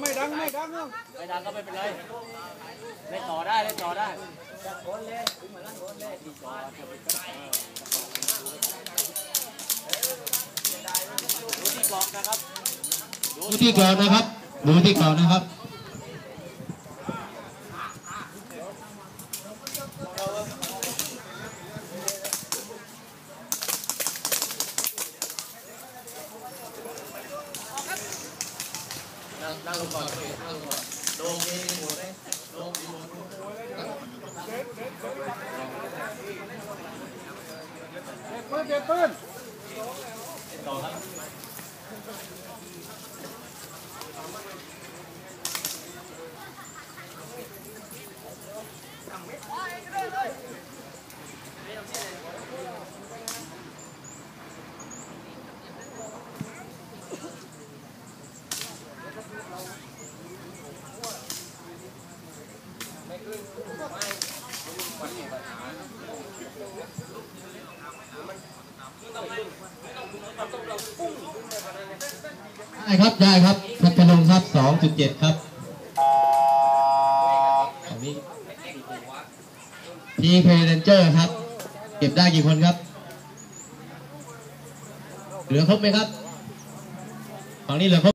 ไม่ดังไม่ดังไม่ดังก็ไม่เป็นไรเล่นต่อได้เล่นต่อได้ดูที่กรอกนะครับดูที่กรองนะครับดูที่กรองนะครับ นั่งนั่งลงก่อนนั่งลงก่อนลงเองหมดเลยลงหมด ปืนเจ็บปืน ได้ครับได้ครับพัทลุงครับ 2.7 ครับอันนี้ทีเพลนเจอร์ครับ เก็บได้กี่คนครับ เหลือครบไหมครับ ฝั่งนี้เหลือครบ